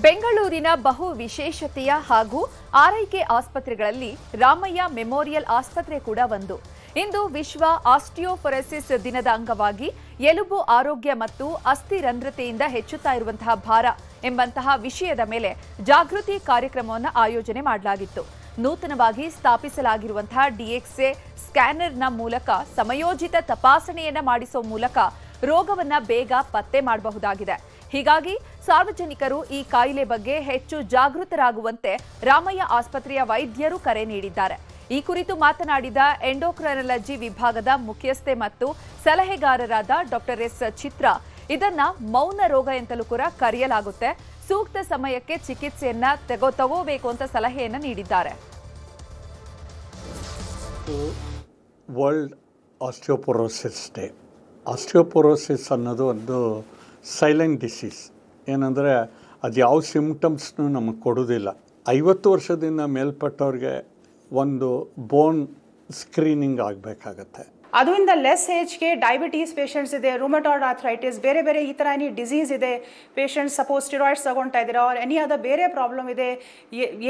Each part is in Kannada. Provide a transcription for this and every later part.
ಬೆಂಗಳೂರಿನ ಬಹು ವಿಶೇಷತೆಯ ಹಾಗೂ ಆರೈಕೆ ಆಸ್ಪತ್ರೆಗಳಲ್ಲಿ ರಾಮಯ್ಯ ಮೆಮೋರಿಯಲ್ ಆಸ್ಪತ್ರೆ ಕೂಡ ಒಂದು. ಇಂದು ವಿಶ್ವ ಆಸ್ಟಿಯೋಫೊರೆಸಿಸ್ ದಿನದ ಅಂಗವಾಗಿ ಎಲುಬು ಆರೋಗ್ಯ ಮತ್ತು ಅಸ್ಥಿರಂಧ್ರತೆಯಿಂದ ಹೆಚ್ಚುತ್ತಾ ಇರುವಂತಹ ಭಾರ ಎಂಬಂತಹ ವಿಷಯದ ಮೇಲೆ ಜಾಗೃತಿ ಕಾರ್ಯಕ್ರಮವನ್ನು ಆಯೋಜನೆ ಮಾಡಲಾಗಿತ್ತು. ನೂತನವಾಗಿ ಸ್ಥಾಪಿಸಲಾಗಿರುವಂತಹ ಡಿಎಕ್ಸ್ಎ ಸ್ಕ್ಯಾನರ್ನ ಮೂಲಕ ಸಮಯೋಜಿತ ತಪಾಸಣೆಯನ್ನ ಮಾಡಿಸುವ ಮೂಲಕ ರೋಗವನ್ನ ಬೇಗ ಪತ್ತೆ ಮಾಡಬಹುದಾಗಿದೆ. ಹೀಗಾಗಿ ಸಾರ್ವಜನಿಕರು ಈ ಕಾಯಿಲೆ ಬಗ್ಗೆ ಹೆಚ್ಚು ಜಾಗೃತರಾಗುವಂತೆ ರಾಮಯ್ಯ ಆಸ್ಪತ್ರೆಯ ವೈದ್ಯರು ಕರೆ ನೀಡಿದ್ದಾರೆ. ಈ ಕುರಿತು ಮಾತನಾಡಿದ ಎಂಡೋಕ್ರೈನಾಲಜಿ ವಿಭಾಗದ ಮುಖ್ಯಸ್ಥೆ ಮತ್ತು ಸಲಹೆಗಾರರಾದ ಡಾಕ್ಟರ್ ಎಸ್ ಚಿತ್ರ, ಇದನ್ನ ಮೌನ ರೋಗ ಎಂತಲೂ ಕೂಡ ಕರೆಯಲಾಗುತ್ತೆ. ಸೂಕ್ತ ಸಮಯಕ್ಕೆ ಚಿಕಿತ್ಸೆಯನ್ನ ತೆಗೋ, ತಗೋಬೇಕು ಅಂತ ಸಲಹೆಯನ್ನ ನೀಡಿದ್ದಾರೆ. ವರ್ಲ್ಡ್ ಆಸ್ಟಿಯೋಪೊರೋಸಿಸ್ ಡೇ ಆಸ್ಟಿಯೋಪೊರೋಸಿಸ್ ಅನ್ನೋದು ಒಂದು ಸೈಲೆಂಟ್ ಡಿಸೀಸ್ ಏನಂದರೆ ಅದು ಯಾವ ಸಿಮ್ಟಮ್ಸ್ನೂ ನಮಗೆ ಕೊಡೋದಿಲ್ಲ ಐವತ್ತು ವರ್ಷದಿಂದ ಮೇಲ್ಪಟ್ಟವ್ರಿಗೆ ಒಂದು ಬೋನ್ ಸ್ಕ್ರೀನಿಂಗ್ ಆಗಬೇಕಾಗತ್ತೆ. ಅದರಿಂದ ಲೆಸ್ ಏಜ್ಗೆ ಡಯಾಬಿಟೀಸ್ ಪೇಷಂಟ್ಸ್ ಇದೆ ರೂಮಟಾಯ್ಡ್ ಆಥ್ರೈಟಿಸ್ ಬೇರೆ ಬೇರೆ ಈ ಥರ ಎನಿ ಡಿಸೀಸ್ ಇದೆ ಪೇಷಂಟ್ಸ್ ಸಪೋಸ್ ಸ್ಟಿರಾಯ್ಡ್ಸ್ ತಗೊಳ್ತಾ ಇದ್ದೀರಾ ಅವ್ರು ಎನಿ ಅದರ ಬೇರೆ ಪ್ರಾಬ್ಲಮ್ ಇದೆ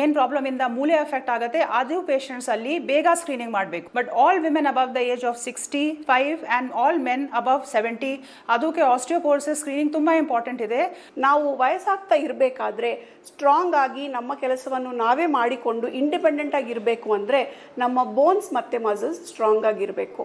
ಏನು ಪ್ರಾಬ್ಲಮಿಂದ ಮೂಲೆ ಎಫೆಕ್ಟ್ ಆಗುತ್ತೆ, ಅದು ಪೇಷಂಟ್ಸ್ ಅಲ್ಲಿ ಬೇಗ ಸ್ಕ್ರೀನಿಂಗ್ ಮಾಡಬೇಕು. But all women above the age of sixty five and all men above seventy ಅದಕ್ಕೆ ಆಸ್ಟಿಯೋಪೋರ್ಸಿಸ್ ಸ್ಕ್ರೀನಿಂಗ್ ತುಂಬ ಇಂಪಾರ್ಟೆಂಟ್ ಇದೆ. ನಾವು ವಯಸ್ಸಾಗ್ತಾ ಇರಬೇಕಾದ್ರೆ ಸ್ಟ್ರಾಂಗ್ ಆಗಿ ನಮ್ಮ ಕೆಲಸವನ್ನು ನಾವೇ ಮಾಡಿಕೊಂಡು ಇಂಡಿಪೆಂಡೆಂಟ್ ಆಗಿರಬೇಕು ಅಂದರೆ ನಮ್ಮ ಬೋನ್ಸ್ ಮತ್ತು ಮಸಲ್ಸ್ ಸ್ಟ್ರಾಂಗ್ ಆಗಿರಬೇಕು